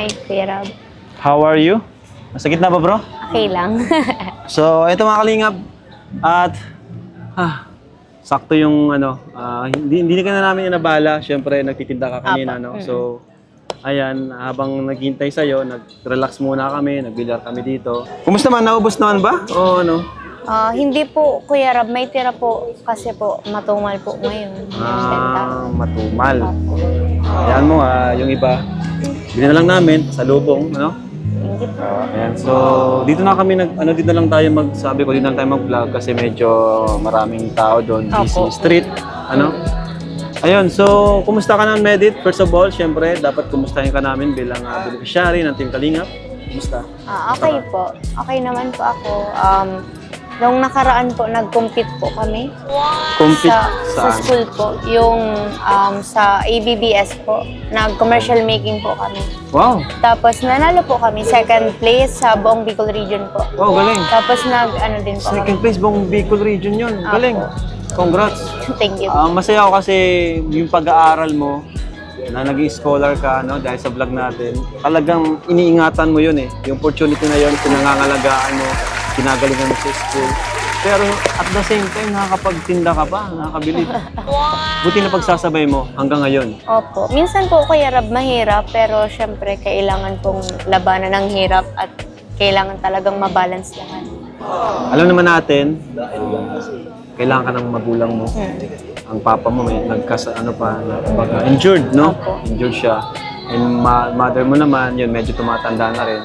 Ay, Kuya Rob. How are you? Nasa gitna ba, bro? Okay lang. So, ito mga kalingap. At, ah, sakto yung ano, ah, hindi, hindi ka na namin inabala. Siyempre, nagtitinda ka kanina, Apo. no? So, ayan, habang naghintay sa'yo, nag-relax muna kami, nagbilyar kami dito. Kumusta man? Naubos naman ba? O ano? Ah, hindi po, Kuya Rob. May tira po kasi po matumal po ngayon. Ah, matumal. Ayan mo, ah, yung iba. Bili na lang namin sa lubong, ano? Po. Ayan, so dito na kami nag ano dito na lang tayo magsabi ko dito na lang tayo mag-vlog kasi medyo maraming tao doon, busy Opo. street, ano? Ayun, so kumusta ka naman Medit? First of all, syempre dapat kumustahin ka namin bilang uh, beneficiary ng Team Kalingap. Kumusta? Ah, okay po. Okay naman po ako. Um, nung nakaraan po, nag-compete po kami. Compete sa, sa saan? school po. Yung um, sa ABBS po. Nag-commercial making po kami. Wow! Tapos nanalo po kami. Second place sa buong Bicol region po. Wow, galing! Tapos nag, ano din po Second place buong Bicol region yun. Galing! Congrats! kami. Thank you. Ah, masaya ako kasi yung pag-aaral mo na naging scholar ka no dahil sa vlog natin talagang iniingatan mo yun eh yung opportunity na yun pinangangalagaan mo kinagalingan mo sa school pero at the same time nakakapagtinda ka pa nakakabilib buti na pagsasabay mo hanggang ngayon Opo. Minsan po, Kuya Rab, mahirap. Pero syempre, kailangan pong labanan ng hirap at kailangan talagang mabalance lahat. alam naman natin kailangan ka ng magulang mo Hmm. ang papa mo may nagkas ano pa na, kumbaga, injured no Opo. injured siya and ma- mother mo naman yun medyo tumatanda na rin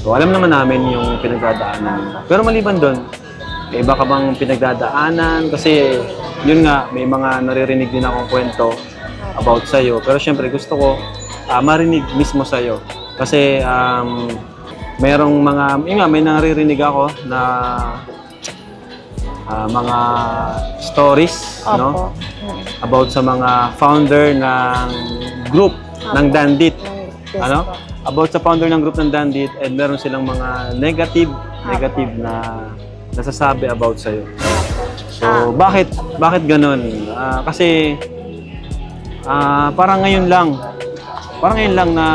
so alam naman namin yung pinagdadaanan pero maliban doon may iba ka bang pinagdadaanan kasi yun nga may mga naririnig din akong kwento about sa'yo pero syempre gusto ko ah, marinig mismo sa'yo kasi um, merong mga yun nga may naririnig ako na ah, mga stories Opo. no about sa mga founder ng group ng Dandit. Yes Ano? po. About sa founder ng group ng Dandit and meron silang mga negative negative na nasasabi about sa iyo. So, bakit bakit ganun? Ah, kasi ah, parang ngayon lang parang ngayon lang na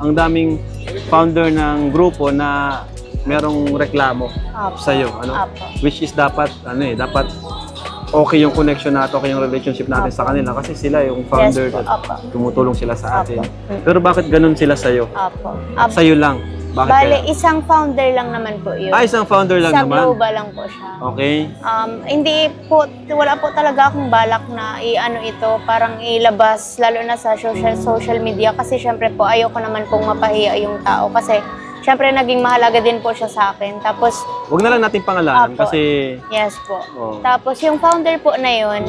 ang daming founder ng grupo na merong reklamo Apo. sa iyo, ano? Apo. Which is dapat ano eh, dapat okay yung connection natin, okay yung relationship natin sa kanila kasi sila yung founder Yes po, at apo. tumutulong sila sa atin. Apo. Pero bakit ganun sila sa iyo? Apo. Apo. Sa iyo lang. Bakit Bale, kaya? isang founder lang naman po yun. Ah, isang founder lang sa naman. global lang po siya. Okay. Um, hindi po, wala po talaga akong balak na i-ano ito, parang ilabas, lalo na sa social social media kasi syempre po ayoko naman pong mapahiya yung tao kasi syempre naging mahalaga din po siya sa akin. Tapos, Huwag na lang natin pangalanan Apo. kasi yes po. oh, Tapos yung founder po na yun,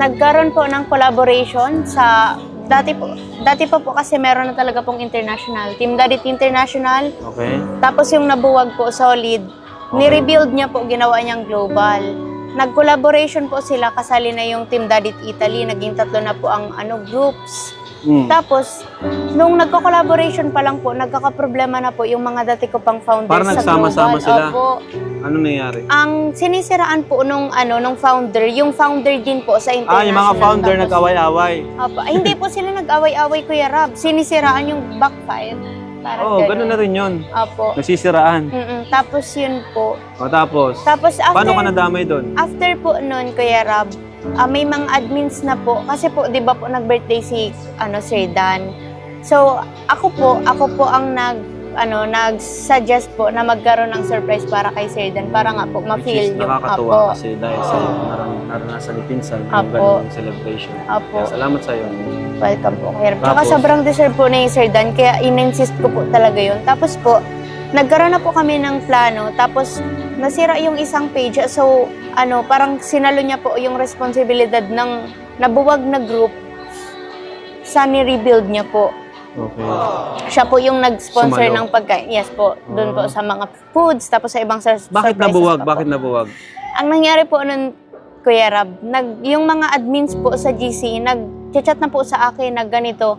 nagkaroon po ng collaboration sa dati po dati pa po kasi meron na talaga pong international Team Dadit International okay. tapos yung nabuwag po solid ni-rebuild niya po ginawa niyang global nag-collaboration po sila kasali na yung Team Dadit Italy naging tatlo na po ang ano groups Mm. tapos nung nagko-collaboration pa lang po nagkakaproblema na po yung mga dati ko pang founders Parang sa nagsama-sama global sila. Opo. Ano nangyari? Ang sinisiraan po nung ano nung founder, yung founder din po sa international. Ah, yung mga founder Tapos- nag-away-away. Opo. Ay, hindi po sila nag-away-away, Kuya Rab. Sinisiraan yung backfire. Parang Oo, oh, ganun na rin yun. Opo. Nasisiraan. Mm-mm. Tapos yun po. O tapos, Tapos after, paano ka nadamay doon? after po nun, Kuya Rab, ah, may mga admins na po. Kasi po, di ba po, nag-birthday si ano, Sir Dan. So, ako po, ako po ang nag ano, nag-suggest po na magkaroon ng surprise para kay Sir Dan para nga po ma-feel yung nakakatuwa Apo. kasi dahil sa iyo naran naranasan ni Pinsan yung Apo. ganung celebration. Apo. Kaya salamat sa iyo. Welcome po, Rab. Tsaka Tapos? sobrang deserve po ni Sir Dan, kaya in-insist ko po talaga yun. Tapos po, nagkaroon na po kami ng plano, tapos nasira yung isang page. So, ano, parang sinalo niya po yung responsibilidad ng nabuwag na group sa ni-rebuild niya po. Okay. Siya po yung nag-sponsor Sumalo. ng pagkain. Yes po, doon po Ah. sa mga foods, tapos sa ibang sur- Bakit surprises nabuwag? pa po. Bakit nabuwag? Ang nangyari po nun, Kuya Rab, nag, yung mga admins po sa GC, nag-chat na po sa akin na ganito,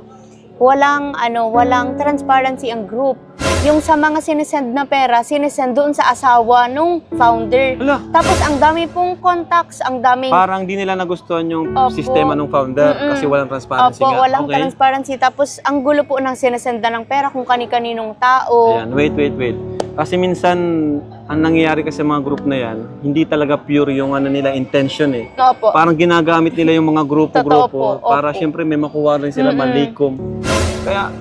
walang, ano, walang transparency ang group. Yung sa mga sinesend na pera, sinesend doon sa asawa nung founder. Wala. Tapos ang dami pong contacts, ang daming Parang di nila nagustuhan yung Opo. sistema ng founder Mm-mm. kasi walang transparency Opo, nga. walang okay. transparency. Tapos ang gulo po ng sinesenda ng pera kung kani-kaninong tao. Ayan, wait, wait, wait. Kasi minsan, ang nangyayari kasi sa mga group na yan, hindi talaga pure yung ano nila intention eh. Opo. Parang ginagamit nila yung mga grupo-grupo Totoo po, para opo. syempre may makuha rin sila Mm-mm. malikom. Kaya,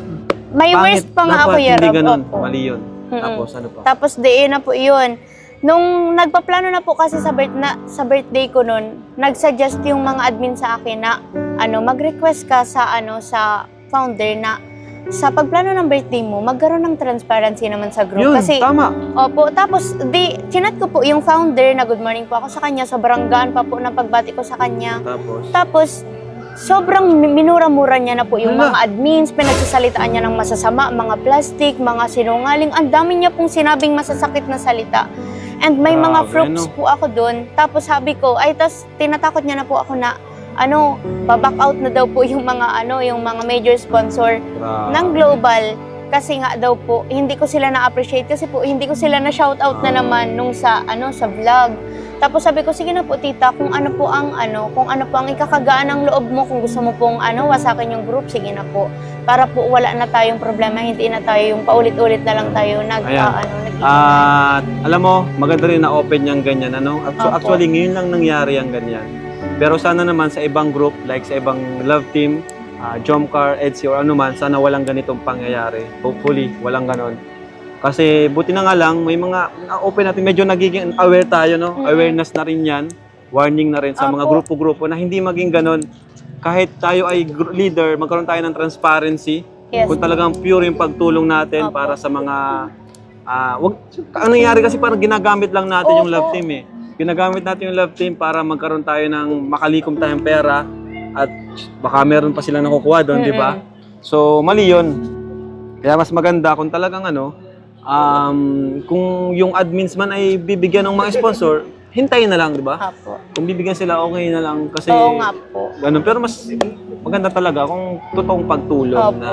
May pangit. worst pa nga ako, Dapat hindi Yerab. ganun. Opo. Mali yun. Mm-mm. Tapos, ano pa? Tapos di na po yun. Nung nagpaplano na po kasi sa, birth na, sa birthday ko nun, nag-suggest yung mga admin sa akin na ano, mag-request ka sa ano sa founder na sa pagplano ng birthday mo, magkaroon ng transparency naman sa group. Yun, kasi, tama. opo, tapos di, chinat ko po yung founder na good morning po ako sa kanya, sobrang gaan pa po ng pagbati ko sa kanya. Tapos, Tapos, sobrang minura-mura niya na po yung Hala. mga admins, pinagsasalitaan niya ng masasama, mga plastic, mga sinungaling. Ang dami niya pong sinabing masasakit na salita. And may mga Grabe, proofs no? po ako doon. Tapos sabi ko, ay, tas tinatakot niya na po ako na, ano, baback out na daw po yung mga, ano, yung mga major sponsor grabe. ng global. Kasi nga daw po, hindi ko sila na-appreciate kasi po hindi ko sila na-shoutout na naman nung sa ano sa vlog. Tapos sabi ko, sige na po tita, kung ano po ang ano, kung ano po ang ikakagaan ng loob mo, kung gusto mo pong ano, wasakin yung group, sige na po. Para po wala na tayong problema, hindi na tayo yung paulit-ulit na lang tayo nag, Ayan. ah, ano, nag At alam mo, maganda rin na open yung ganyan, ano? Actu- Opo. Actually, ngayon lang nangyari ang ganyan. Pero sana naman sa ibang group, like sa ibang love team, uh, Jomcar, EDSI, or ano man, sana walang ganitong pangyayari. Hopefully, walang ganon. Kasi buti na nga lang, may mga na-open natin, medyo nagiging aware tayo, no? Mm. Awareness na rin yan. Warning na rin sa mga Opo. grupo-grupo na hindi maging ganon. Kahit tayo ay leader, magkaroon tayo ng transparency. Yes. Kung talagang pure yung pagtulong natin Opo. para sa mga ah wag ang nangyari kasi parang ginagamit lang natin yung Opo. love team eh. Ginagamit natin yung love team para magkaroon tayo ng makalikom tayong pera at baka meron pa silang nakukuha doon, di ba? So, mali yun. Kaya mas maganda kung talagang ano, um, kung yung admins man ay bibigyan ng mga sponsor, hintayin na lang, di ba? Apo. Kung bibigyan sila, okay na lang kasi Oo nga po. Ganun. Pero mas maganda talaga kung totoong pagtulong Opo. na...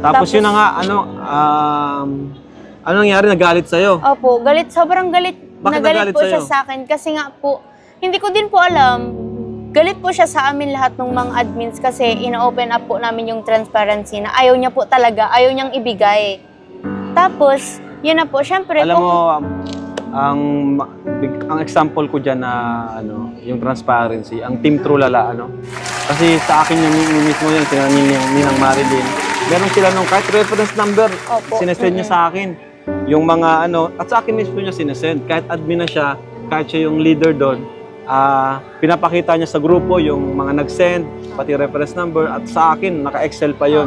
Tapos, Tapos- yun na nga, ano, um, ano nangyari? Nagalit sa'yo? Opo, galit, sobrang galit. Bakit nagalit nagalit po siya sa'yo? sa akin kasi nga po, hindi ko din po alam. Galit po siya sa amin lahat ng mga admins kasi ina-open up po namin yung transparency na ayaw niya po talaga, ayaw niyang ibigay. Tapos, yun na po, syempre, Alam kung- mo, um, ang ang example ko diyan na ano, yung transparency, ang Team True Lala ano. Kasi sa akin yung yung mismo yun, sinabi ni Ninang Marilyn. Meron sila nung kahit reference number, Opo. sinesend niya sa akin. Yung mga ano, at sa akin mismo niya sinesend. Kahit admin na siya, kahit siya yung leader doon, ah pinapakita niya sa grupo yung mga nag-send, pati reference number, at sa akin, naka-excel pa yon.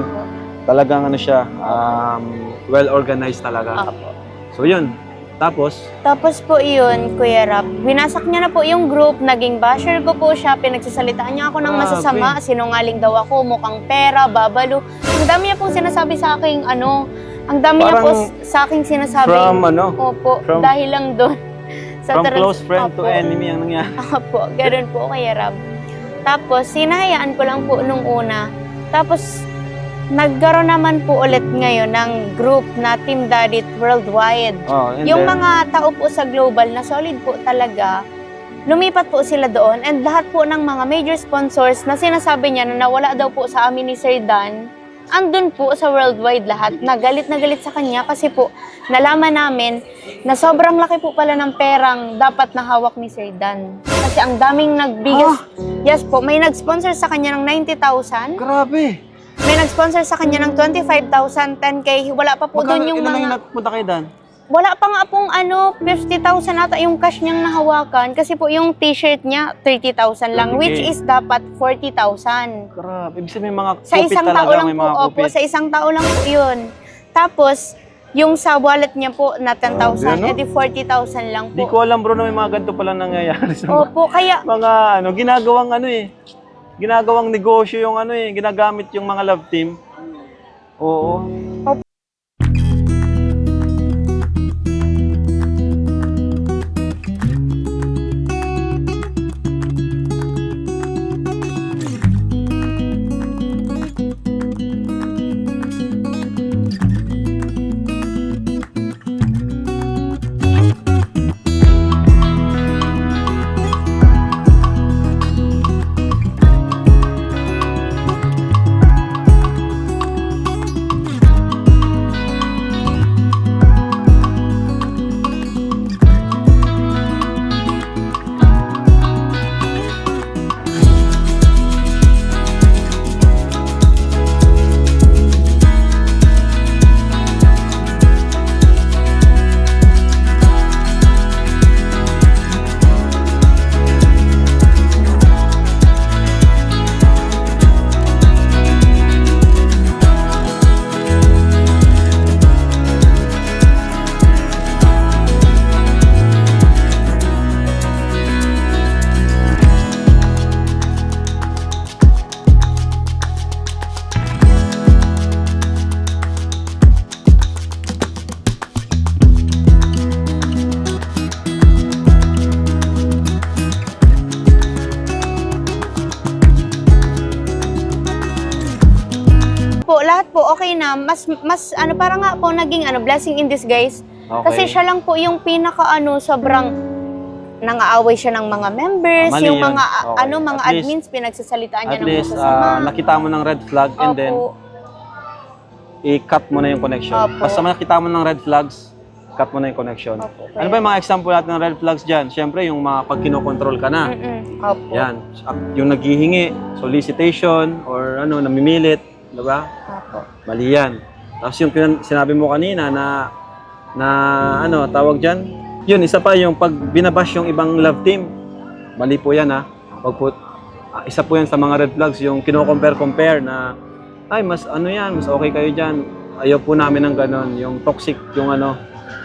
Talagang ano siya, um, well-organized talaga. Opo. So yun, tapos, Tapos po yun, Kuya Rap, winasak niya na po yung group, naging basher ko po siya, pinagsasalitaan niya ako ng Grabe. masasama, sinungaling daw ako, mukhang pera, babalo. Ang dami niya pong sinasabi sa aking ano, ang dami niya po Parang s- sa aking sinasabi. from ano, Opo, from- dahil lang doon. From trans- close friend to Opo. enemy ang nangyari. Opo, ganun po Kuya Rap. Tapos, sinahayaan ko lang po nung una. Tapos, nagkaroon naman po ulit ngayon ng group na Team Daddy Worldwide. Oh, Yung then, mga tao po sa global na solid po talaga, lumipat po sila doon and lahat po ng mga major sponsors na sinasabi niya na nawala daw po sa amin ni Sir Dan, andun po sa worldwide lahat. Nagalit na galit sa kanya kasi po nalaman namin na sobrang laki po pala ng perang dapat na hawak ni Sir Dan. Kasi ang daming nagbigas. Yes po, may nag-sponsor sa kanya ng 90,000. grabe. May nag-sponsor sa kanya ng 25,000, 10K. Wala pa po Magkano, doon yung ilan mga... lang yung napunta kay Dan? Wala pa nga pong ano, 50,000 ata yung cash niyang nahawakan. Kasi po yung t-shirt niya, 30,000 lang. 30K. Which is dapat 40,000. Grabe. Ibig sabihin may mga Sa isang tao talaga, lang may po. mga Opo, kupit. sa isang tao lang po yun. Tapos, yung sa wallet niya po na 10,000, Grabe, ano? edi 40,000 lang Di po. ko alam bro na may mga ganito pala nangyayari sa mga, Opo, kaya mga ano, ginagawang ano eh. Ginagawang negosyo yung ano eh, ginagamit yung mga love team. Oo. Na mas mas ano para nga po naging ano blessing in disguise Okay. kasi siya lang po yung pinaka ano sobrang nangaaway siya ng mga members, Ah, yung yun. mga Okay. ano mga At least- admins pinagsasalitaan niya ng least, masasama. ah, nakita mo ng red flag and then Opo. i-cut mo na yung connection. Opo. Basta nakita mo ng red flags, cut mo na yung connection. Opo, Ano ba yung mga example natin ng red flags dyan? Siyempre, yung mga pag kinokontrol ka na. Mm-mm. Opo. Yan. Yung naghihingi, solicitation, or ano, namimilit. Diba? Opo. Mali yan. Tapos yung pinan- sinabi mo kanina na, na ano, tawag dyan? Yun, isa pa yung pag binabash yung ibang love team. Mali po yan ha. Pag po, ah, isa po yan sa mga red flags, yung kino-compare-compare na, ay, mas ano yan, mas okay kayo dyan. Ayaw po namin ng ganon. Yung toxic, yung ano,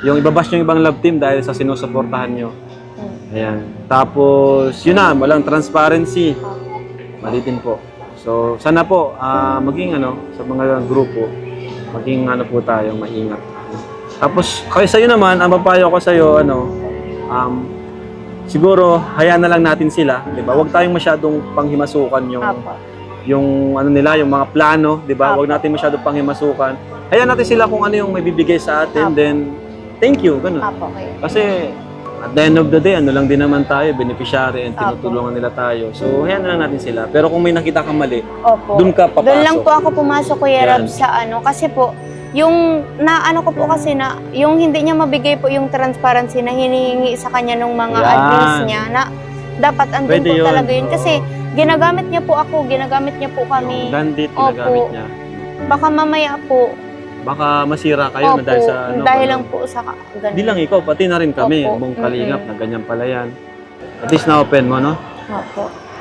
yung ibabash yung ibang love team dahil sa sinusuportahan nyo. Mm. Ayan. Tapos, yun na, walang transparency. Mali din po. So, sana po, ah, maging ano, sa mga grupo, maging ano po tayo, maingat. Tapos, kayo sa'yo naman, ang papayo ko sa'yo, ano, um, siguro, hayaan na lang natin sila, di ba? Huwag tayong masyadong panghimasukan yung, Opo. yung ano nila, yung mga plano, di ba? Huwag natin masyadong panghimasukan. Hayaan natin sila kung ano yung may bibigay sa atin, Apo. then, thank you, ganun. Opo kayo. Kasi at the end of the day, ano lang din naman tayo, beneficiary and Apo. tinutulungan nila tayo. So, hayaan na lang natin sila. Pero kung may nakita kang mali, Opo. doon ka papasok. Doon lang po ako pumasok Kuya Yan. Rab sa ano kasi po yung na ano ko po kasi na yung hindi niya mabigay po yung transparency na hinihingi sa kanya ng mga Yan. admins niya na dapat andun Pwede po yun. talaga yun kasi ginagamit niya po ako, ginagamit niya po Yung kami. bandit, Opo. ginagamit niya. Baka mamaya po, Baka masira kayo na dahil sa ano. dahil ano. lang po sa ganun. Hindi lang ikaw, pati na rin kami, Opo. buong kalingap, Mm-mm. na ganyan pala yan. At least na-open mo, no? Opo.